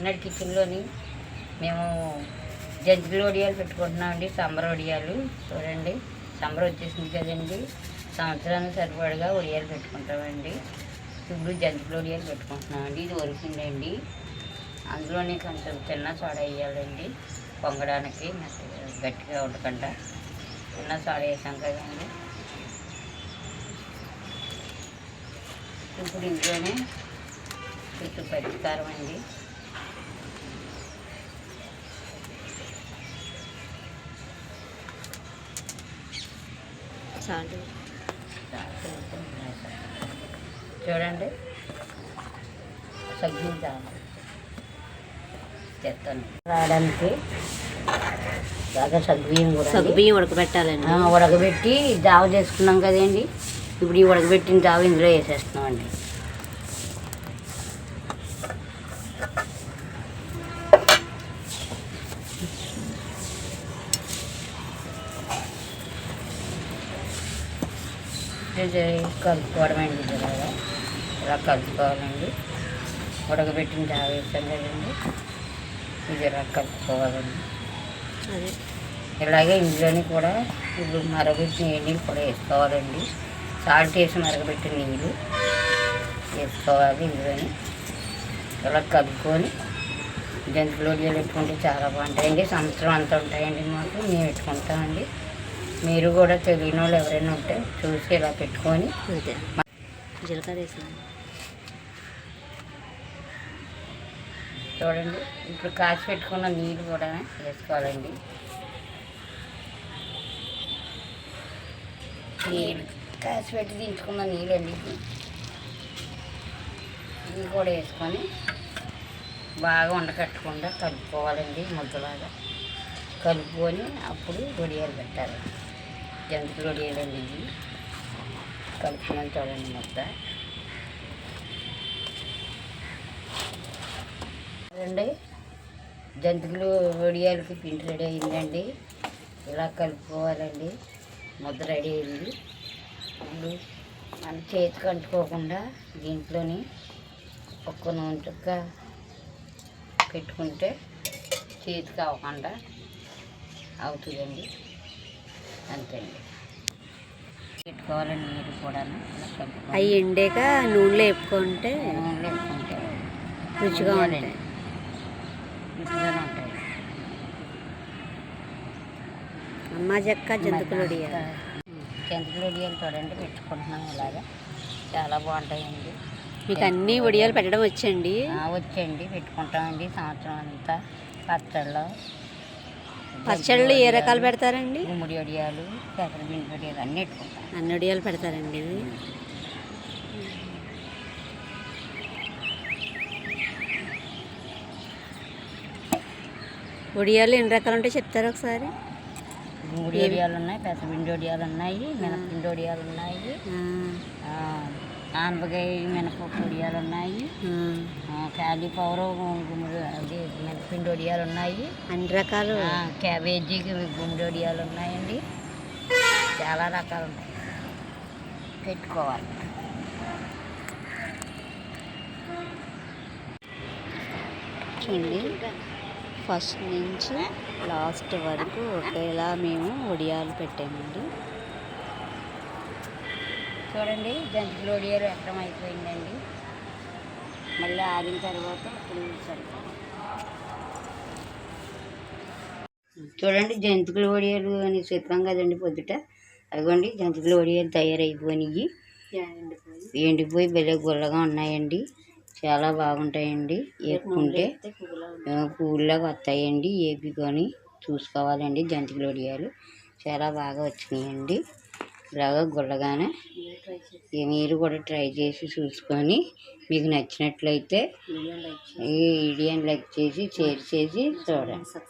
కాకినాడ కిచెన్లోని మేము జంతికల వడియాలు పెట్టుకుంటున్నామండి సంబర వడియాలు. చూడండి సంబర వచ్చేసింది కదండి. సంవత్సరానికి సరిపడగా వడియాలు పెట్టుకుంటామండి. ఇప్పుడు జంతికల వడియాలు పెట్టుకుంటున్నామండి ఇది వరుకుందండి అందులోనే కొంచెం చిన్న సోడ వేయాలండి. పొంగడానికి గట్టిగా ఉండకుండా చిన్న సాడ వేసాం కదండి. ఇప్పుడు ఇంట్లోనే కొంచెం పచ్చికారం అండి. చూడండి. సగ్గు చాలా చెప్తాను రావడానికి బాగా సగ్గుబియ్యం కూడా సగ్గు బియ్యం ఉడకబెట్టాలండి. ఉడకబెట్టి జావ చేసుకున్నాం కదండి. ఇప్పుడు ఈ ఉడకబెట్టిన జావ ఇందులో వేసేస్తున్నామండి. ఇది కలుపుకోవడం అండి ఇలాగా ఇలా కలుపుకోవాలండి. ఉడకబెట్టిన వేసాం కదండి. ఇది ఇలా కలుపుకోవాలండి. అదే. ఇలాగే ఇందులోని కూడా ఇప్పుడు మరగబెట్టిన నీళ్ళు కూడా వేసుకోవాలండి. సాల్ట్ వేసి మరగబెట్టిన నీళ్ళు వేసుకోవాలి ఇందులోని. ఇలా కలుపుకొని జంతువులు పెట్టుకుంటే చాలా బాగుంటాయండి. సంవత్సరం అంతా ఉంటాయండి మాకు. మేము పెట్టుకుంటామండి. మీరు కూడా తెలియని వాళ్ళు ఎవరైనా ఉంటే చూసి ఇలా పెట్టుకొని అదే. జీలకర్ర వేసాను చూడండి ఇప్పుడు కాచి పెట్టుకున్న నీళ్ళు కూడా వేసుకోవాలండి. నీళ్ళు కాచి పెట్టి దించుకున్న నీళ్ళు అండి. ఇవి కూడా వేసుకొని బాగా ఉండకట్టకుండా కలుపుకోవాలండి ముద్దలాగా. కలుపుకొని అప్పుడు వడియాలు పెట్టాలి. జంతువులు వడియాలండి ఇది? కలుపుకున్నాను చూడండి మొత్తం. అండి జంతువులు వడియాలకి పిండి రెడీ అయిందండి. ఇలా కలుపుకోవాలండి. ముద్ద రెడీ అయింది. ఇప్పుడు మన చేతికి అంటుకోకుండా దీంట్లోని ఒక్క నూనె చుక్క పెట్టుకుంటే చేతికి అవ్వకుండా అవుతుందండి. పెట్టుకోవాలండి నీరు కూడా అవి ఎండాక నూనెలో వేపుకుంటే నూనెలో వేసుకుంటే రుచిగా. ఉంటాయి. రుచిగానే ఉంటాయి. అమ్మ చెక్క జంతుకులు వడియాలు జంతువులు వడియాలు చూడండి పెట్టుకుంటున్నాం ఇలాగా. చాలా బాగుంటాయండి. మీకు అన్ని వడియాలు పెట్టడం వచ్చండి వచ్చండి పెట్టుకుంటామండి సంవత్సరం అంతా. పచ్చళ్ళు. పచ్చళ్ళు ఏ రకాలు పెడతారండి? గుమ్మడి వడియాలు వడియాలు అన్నీ వడియాలు పెడతారండి వడియాలు ఎన్ని రకాలు ఉంటాయి చెప్తారా ఒకసారి? గుమ్మడి వడియాలు ఉన్నాయి పెసరపిండి వడియాలు ఉన్నాయి మినపపిండి వడియాలు ఉన్నాయి. ఆనపకాయ మినపప్పు వడియాలు ఉన్నాయి. కాలీఫ్లవర్ గుమ్మడి అది మినపపిండి వడియాలు ఉన్నాయి. అన్ని రకాలు. ఆ, క్యాబేజీకి గుమ్మడి వడియాలు ఉన్నాయండి. చాలా రకాలు ఉన్నాయి. పెట్టుకోవాలి. చూడండి ఫస్ట్ నుంచి లాస్ట్ వరకు ఒకేలా మేము వడియాలు పెట్టామండి. చూడండి జంతువులు వడియాలు ఎక్కడం అయిపోయిందండి. మళ్ళీ ఆరిన తర్వాత చూడండి జంతువుల వడియాలు అని చెప్పాం కదండి పొద్దుట. అదిగోండి జంతువుల వడియాలు తయారైపోయినాయి. ఎండిపోయి భలే గుల్లగా ఉన్నాయండి. చాలా బాగుంటాయండి. ఆ, పువ్వుల్లాగా వస్తాయండి. ఏపుకొని చూసుకోవాలండి జంతికలు వడియాలు చాలా బాగా వచ్చినాయండి. ఇలాగా గుల్లగానే మీరు కూడా ట్రై చేసి చూసుకొని మీకు నచ్చినట్లయితే ఈ వీడియోని లైక్ చేసి షేర్ చేసి చూడండి.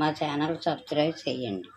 మా ఛానల్ సబ్స్క్రైబ్ చేయండి.